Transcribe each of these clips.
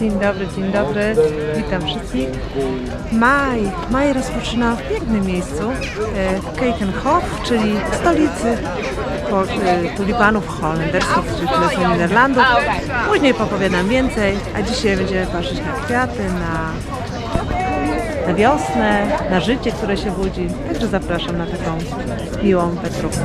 Dzień dobry, dzień dobry. Witam wszystkich. Maj. Maj rozpoczyna w pięknym miejscu. e, Keikenhof, czyli stolicy e, tulipanów holenderskich, czyli są Niderlandów. Później popowiadam więcej, a dzisiaj będziemy patrzeć na kwiaty, na, na wiosnę, na życie, które się budzi. Także zapraszam na taką miłą wędrówkę.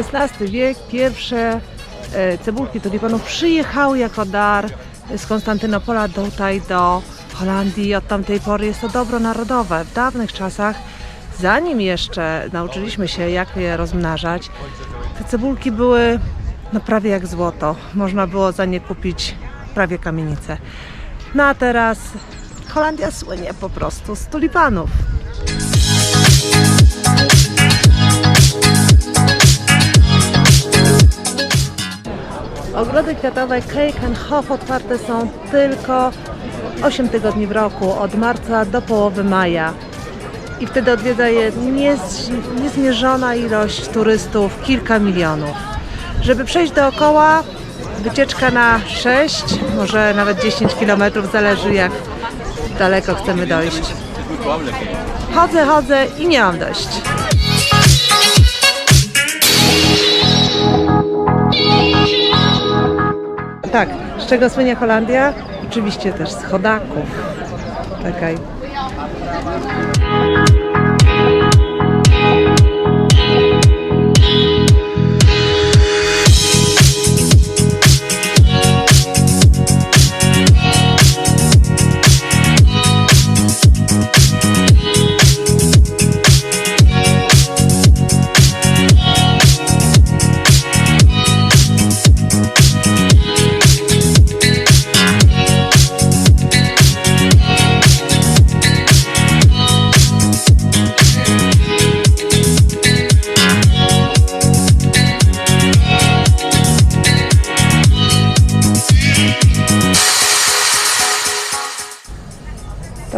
XVI wiek, pierwsze e, cebulki tulipanów przyjechały jako dar z Konstantynopola tutaj do Holandii. Od tamtej pory jest to dobro narodowe. W dawnych czasach, zanim jeszcze nauczyliśmy się jak je rozmnażać, te cebulki były no, prawie jak złoto. Można było za nie kupić prawie kamienicę. No a teraz Holandia słynie po prostu z tulipanów. Ogrody kwiatowe Keikenhof otwarte są tylko 8 tygodni w roku, od marca do połowy maja. I wtedy odwiedza je niez, niezmierzona ilość turystów, kilka milionów. Żeby przejść dookoła, wycieczka na 6, może nawet 10 km, zależy jak daleko chcemy dojść. Chodzę, chodzę i nie mam dość. Tak, z czego słynie Holandia? Oczywiście też z chodaków. Czekaj.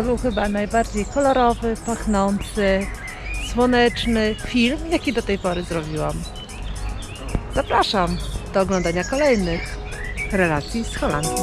To był chyba najbardziej kolorowy, pachnący, słoneczny film, jaki do tej pory zrobiłam. Zapraszam do oglądania kolejnych relacji z Holandii.